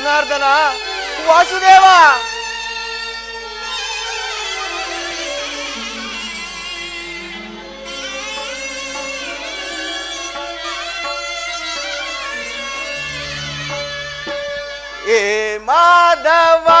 జనార్దన వాసుదేవా! ఏ మాధవా!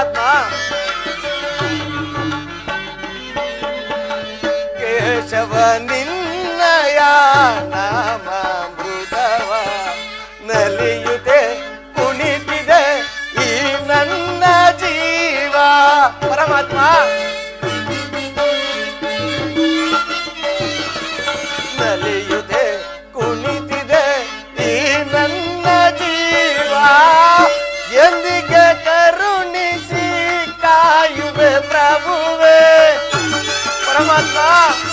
ಪರಮಾತ್ಮ ಕೇಶವ ನಿನ್ನಯ ನಾಮ ಮೃದವ ನಲಿಯುತ್ತೆ ಕುಣಿತಿದೆ ಈ ನನ್ನ ಜೀವ. ಪರಮಾತ್ಮ. আল্লাহ।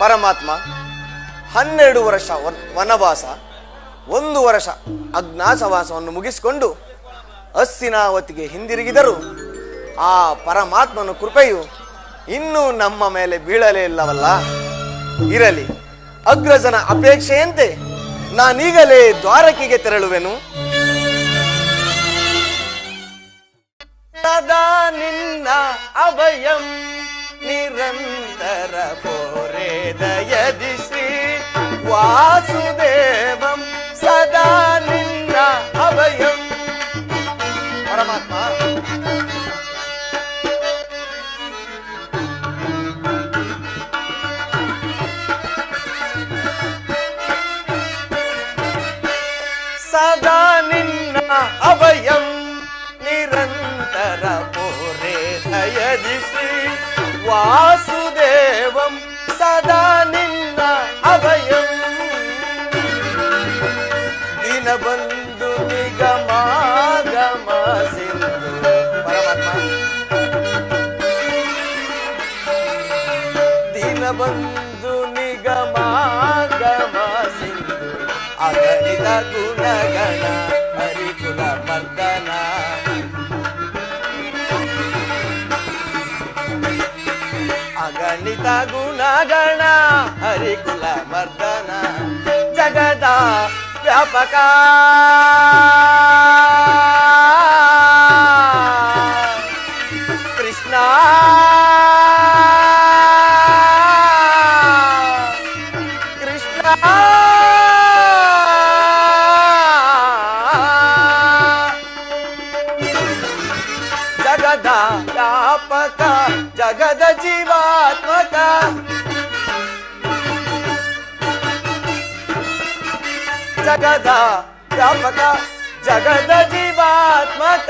ಪರಮಾತ್ಮ ಹನ್ನೆರಡು ವರ್ಷ ವನವಾಸ, ಒಂದು ವರ್ಷ ಅಜ್ಞಾಸವಾಸವನ್ನು ಮುಗಿಸಿಕೊಂಡು ಅಸ್ಸಿನಾವತಿಗೆ ಹಿಂದಿರುಗಿದರು. ಆ ಪರಮಾತ್ಮನ ಕೃಪೆಯು ಇನ್ನೂ ನಮ್ಮ ಮೇಲೆ ಬೀಳಲೇ ಇಲ್ಲವಲ್ಲ. ಇರಲಿ, ಅಗ್ರಜನ ಅಪೇಕ್ಷೆಯಂತೆ ನಾನೀಗಲೇ ದ್ವಾರಕಿಗೆ ತೆರಳುವೆನು. ಸದಾ ನಿನ್ನ ಅಭಯಂ ನಿರಂತರ ಪೋರೆ ದಯದಿ ಶ್ರೀ ವಾಸುದೇವಂ ದಿನಬಂಧು ನಿಗಮಾಗಮ ಸಿಂಧು ಅಗಣಿತ ಗುಣಗಣ ಹರಿಕುಲ ಮರ್ದನ ಅಗಣಿತ ಗುಣಗಣ ಹರಿಕುಲ ಮರ್ದನ ಜಗದ ವ್ಯಾಪಕ ಜಗದ ವ್ಯಾಪಕ ಜಗದ ಜೀವಾತ್ಮಕ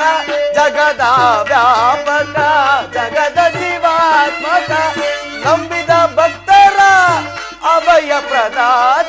ಜಗದ ವ್ಯಾಪಕ ಜಗದ ಜೀವಾತ್ಮಕ ನಂಬಿದ ಭಕ್ತರ ಅಭಯ ಪ್ರದಾತ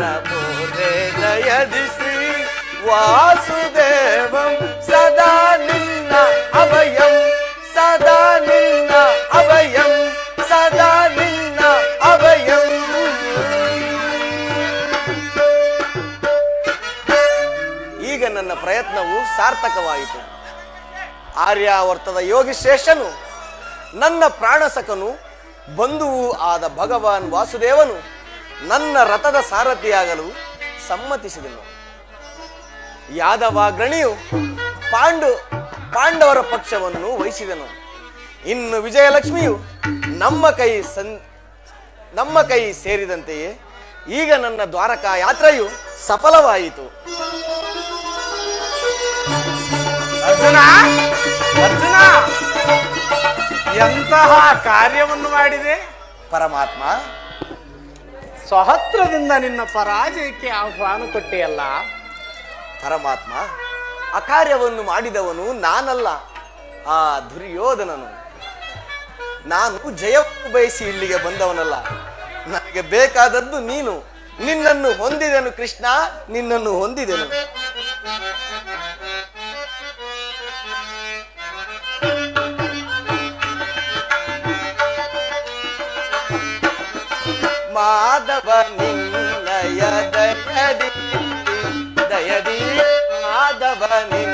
ದಯದಿ ಶ್ರೀ ವಾಸುದೇವಂ, ಸದಾ ನಿನ್ನ ಅಭಯಂ, ಸದಾ ನಿನ್ನ ಅಭಯಂ, ಸದಾ ನಿನ್ನ ಅಭಯಂ. ಈಗ ನನ್ನ ಪ್ರಯತ್ನವು ಸಾರ್ಥಕವಾಯಿತು. ಆರ್ಯಾವರ್ತದ ಯೋಗಿಶ್ರೇಷ್ಠನು ನನ್ನ ಪ್ರಾಣಸಕನು, ಬಂಧುವು ಆದ ಭಗವಾನ್ ವಾಸುದೇವನು ನನ್ನ ರಥದ ಸಾರಥಿಯಾಗಲು ಸಮ್ಮತಿಸಿದನು. ಯಾದವಾಗ್ರಣಿಯು ಪಾಂಡು ಪಾಂಡವರ ಪಕ್ಷವನ್ನು ವಹಿಸಿದನು. ಇನ್ನು ವಿಜಯಲಕ್ಷ್ಮಿಯು ನಮ್ಮ ಕೈ ಸನ್ ನಮ್ಮ ಕೈ ಸೇರಿದಂತೆಯೇ ಈಗ ನನ್ನ ದ್ವಾರಕಾ ಯಾತ್ರೆಯು ಸಫಲವಾಯಿತು. ಅರ್ಜುನ ಅರ್ಜುನ! ಎಂತಹ ಕಾರ್ಯವನ್ನು ಮಾಡಿದೆ? ಪರಮಾತ್ಮ ಸ್ವಹಸ್ತ್ರದಿಂದ ನಿನ್ನ ಪರಾಜಯಕ್ಕೆ ಆಹ್ವಾನ ಕೊಟ್ಟೆಯಲ್ಲ? ಪರಮಾತ್ಮ, ಅಕಾರ್ಯವನ್ನು ಮಾಡಿದವನು ನಾನಲ್ಲ, ಆ ದುರ್ಯೋಧನನು. ನಾನು ಜಯವನ್ನು ಬಯಸಿ ಇಲ್ಲಿಗೆ ಬಂದವನಲ್ಲ. ನನಗೆ ಬೇಕಾದದ್ದು ನೀನು. ನಿನ್ನನ್ನು ಹೊಂದಿದೆನು ಕೃಷ್ಣ, ನಿನ್ನನ್ನು ಹೊಂದಿದೆನು. మాధవని నయ దయది దయది మాధవని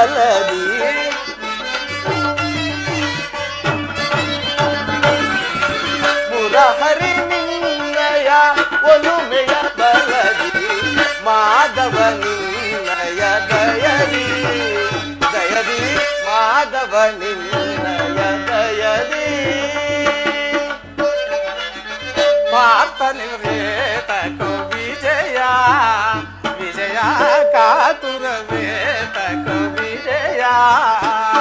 ಒಲುಮೆಯ ಬಲದಿ ಮುರಹರಿ ನಿನ್ನಯ ಒಲುಮೆಯ ಬಲದಿ ಮಾಧವ ನಿನ್ನಯ ದಯದಿ ದಯದಿ ಮಾಧವ ನಿನ್ನಯ ದಯದಿ ಪಾರ್ಥ ನಿವೇತಕೋ ವಿಜಯ ವಿಜಯ ಕಾತುರವೇತಕೋ ವಿಜಯ ya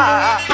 ah. ah, ah.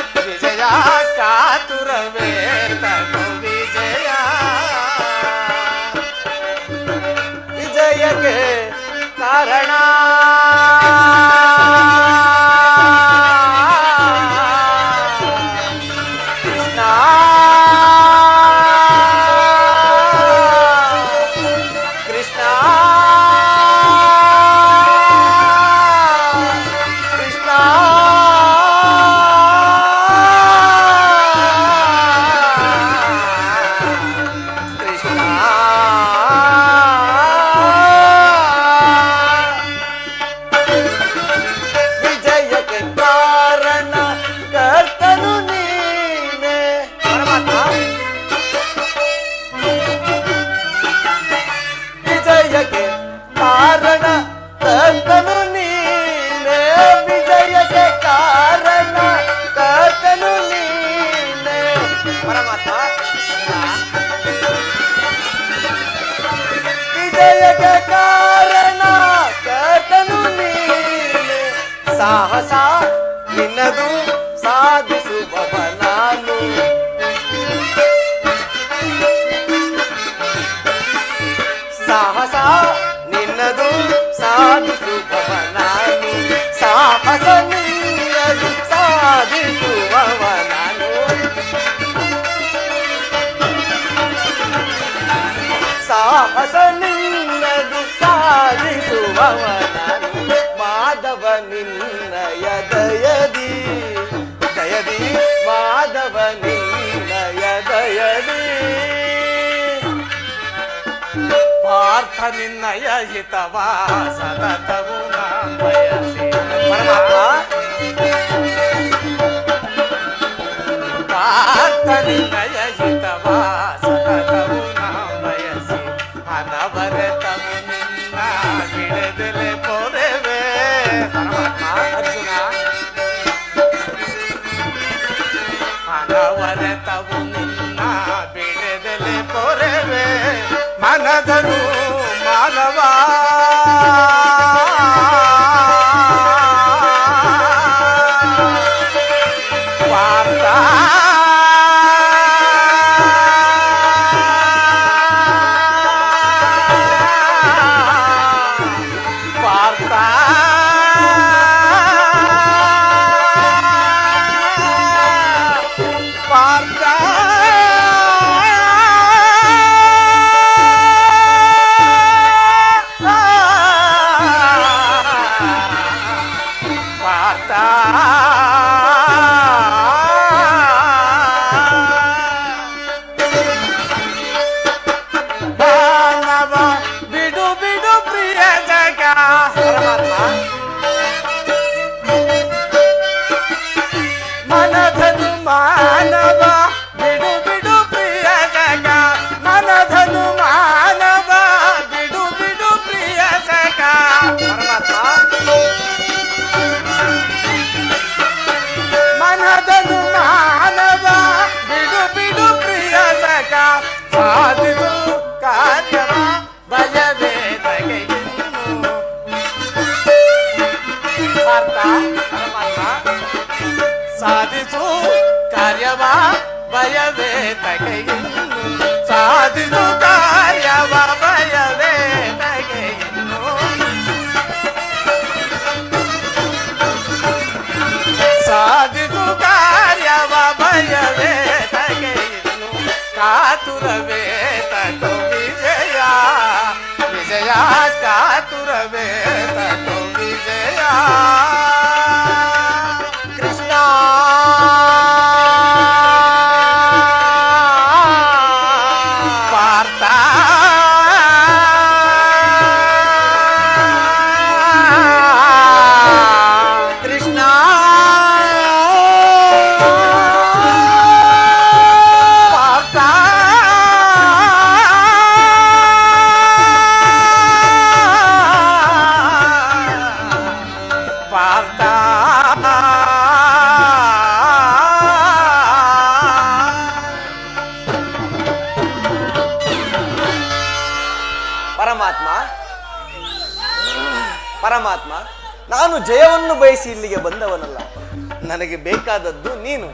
ಸಾಹಸ ನಿನ್ನದು ಸಾಧಿಸುವವ ನಾನು ಮಾಧವ ನಿನ್ನಯ ದಯದಿ ದಯದಿ ಮಾಧವ ನಿನ್ನಯ ದಯದಿ ಪಾರ್ಥ ನಿನ್ನಯ ಹಿತವ ಸತತವು ನಾ ಬಯಸಿ ಪರಮಾತ್ಮ ಪಾರ್ಥ ನಿನ್ನಯ ಹಿತವ ಸತತವು ಅನವರತವು ನಿನ್ನ ಬಿಡದಲೆ ಪೊರೆವೆ ಮನದನು cantar. ಕಾರ್ಯವ ಭಯವೇ ತಗೆಯಿನ್ನು ಸಾಧಿಸು ಕಾರ್ಯವ ಭಯವೇ ತಗೆಯಿನ್ನು ಸಾಧಿಸು ಕಾರ್ಯವ ಭಯವೇ ತಗೆಯಿನ್ನು ಕಾತುರವೇ ತಗೋ ವಿಜಯ ವಿಜಯ ಕಾತುರವೇ ಪರಮಾತ್ಮ, ನಾನು ಜಯವನ್ನು ಬಯಸಿ ಇಲ್ಲಿಗೆ ಬಂದವನಲ್ಲ. ನನಗೆ ಬೇಕಾದದ್ದು ನೀನು.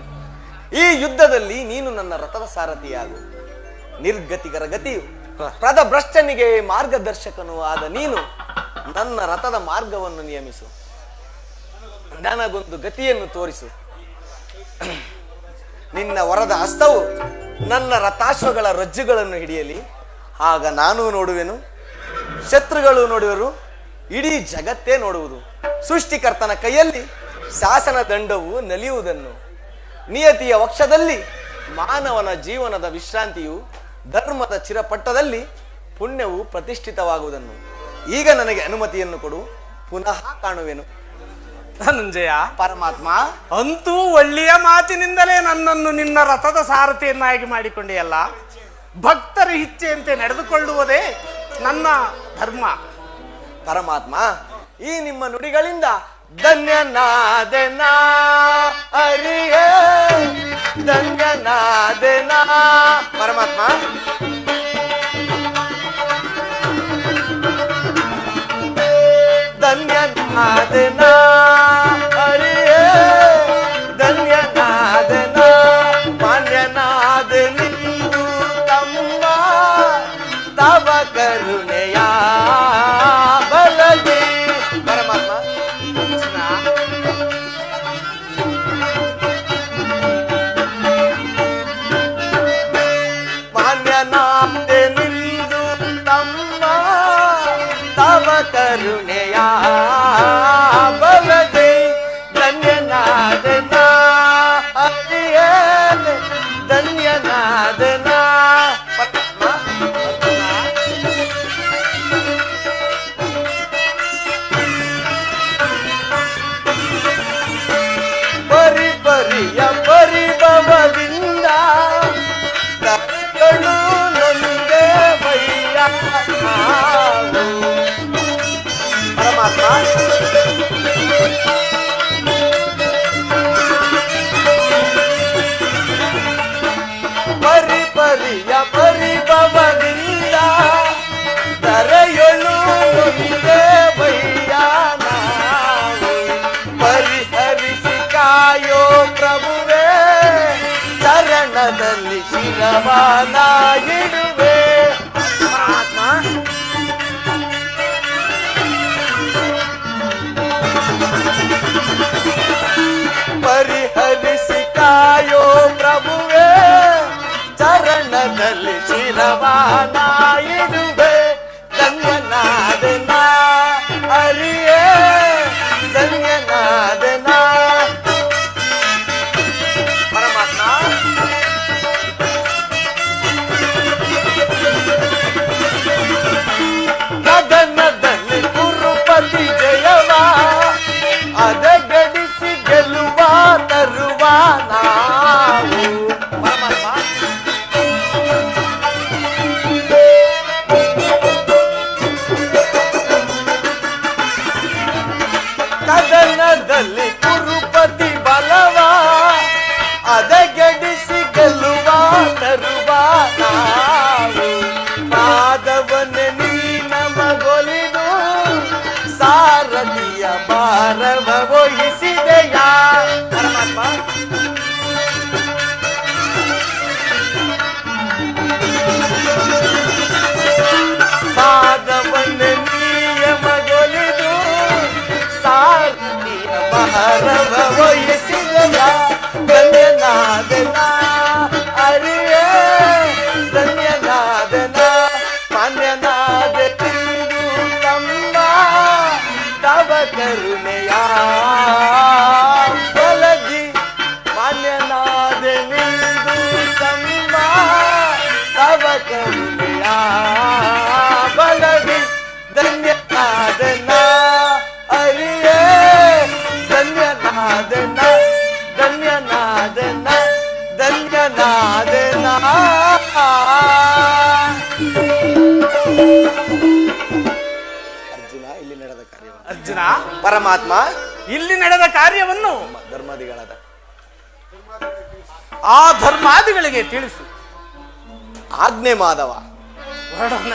ಈ ಯುದ್ಧದಲ್ಲಿ ನೀನು ನನ್ನ ರಥದ ಸಾರಥಿಯಾಗು ನಿರ್ಗತಿಗರ ಗತಿಯು ಭ್ರಷ್ಟನಿಗೆ ಮಾರ್ಗದರ್ಶಕನು ಆದ ನೀನು ನನ್ನ ರಥದ ಮಾರ್ಗವನ್ನು ನಿಯಮಿಸು. ನನಗೊಂದು ಗತಿಯನ್ನು ತೋರಿಸು. ನಿನ್ನ ವರದ ಹಸ್ತವು ನನ್ನ ರಥಾಶ್ವಗಳ ರಜ್ಜುಗಳನ್ನು ಹಿಡಿಯಲಿ. ಆಗ ನಾನು ನೋಡುವೆನು, ಶತ್ರುಗಳು ನೋಡುವರು ಇಡೀ ಜಗತ್ತೇ ನೋಡುವುದು. ಸೃಷ್ಟಿಕರ್ತನ ಕೈಯಲ್ಲಿ ಶಾಸನ ದಂಡವು ನಲಿಯುವುದನ್ನು. ನಿಯತಿಯ ವಕ್ಷದಲ್ಲಿ ಮಾನವನ ಜೀವನದ ವಿಶ್ರಾಂತಿಯು ಧರ್ಮದ ಚಿರಪಟ್ಟದಲ್ಲಿ ಪುಣ್ಯವು ಪ್ರತಿಷ್ಠಿತವಾಗುವುದನ್ನು. ಈಗ ನನಗೆ ಅನುಮತಿಯನ್ನು ಕೊಡು. ಪುನಃ ಕಾಣುವೆನು. ಧನಂಜಯ. ಪರಮಾತ್ಮ. ಅಂತೂ ಒಳ್ಳೆಯ ಮಾತಿನಿಂದಲೇ ನನ್ನನ್ನು ನಿನ್ನ ರಥದ ಸಾರಥಿಯನ್ನಾಗಿ ಮಾಡಿಕೊಂಡೆಯಲ್ಲ. ಭಕ್ತರ ಇಚ್ಛೆಯಂತೆ ನಡೆದುಕೊಳ್ಳುವುದೇ ನನ್ನ ಧರ್ಮ. ಪರಮಾತ್ಮ ಈ ನಿಮ್ಮ ನುಡಿಗಳಿಂದ ಧನ್ಯನಾದೆನಾ? ಅರಿಯ ಧನ್ಯನಾದೆನಾ? ಪರಮಾತ್ಮ ಶಿರವಾನ ಇಡುವೆ ಪರಮಾತ್ಮ ಪರಿಹರಿಸಿ ಕಾಯೋ ಪ್ರಭುವೇ ಚರಣದಲ್ಲಿ ಶಿರವಾನ ಸಾರಥಿಯ ಭಾರವ ವಹಿಸಿದೆಯ ಪರಮಾತ್ಮ ಪಾದವನ್ನೇ ನಿಯಮಗೊಲಿದು ಸಾರಥಿಯ ಭಾರವ ವಹಿಸಿದೆಯ ಕರುಣೆಯ ಬಲದಿ ಧನ್ಯನಾದನ. ಅರಿಯೇ ಧನ್ಯನಾದನ ಧನ್ಯನಾದನ ಧನ್ಯನಾದನ. ಅರ್ಜುನ ಇಲ್ಲಿ ನಡೆದ ಕಾರ್ಯ ಅರ್ಜುನ? ಪರಮಾತ್ಮ. ಇಲ್ಲಿ ನಡೆದ ಕಾರ್ಯವನ್ನು ಧರ್ಮಾದಿಗಳಾದ. ಆ ಧರ್ಮಾದಿಗಳಿಗೆ ತಿಳಿಸು. ಆಜ್ಞೆ ಮಾಧವ. ಹೊರಡೋಣ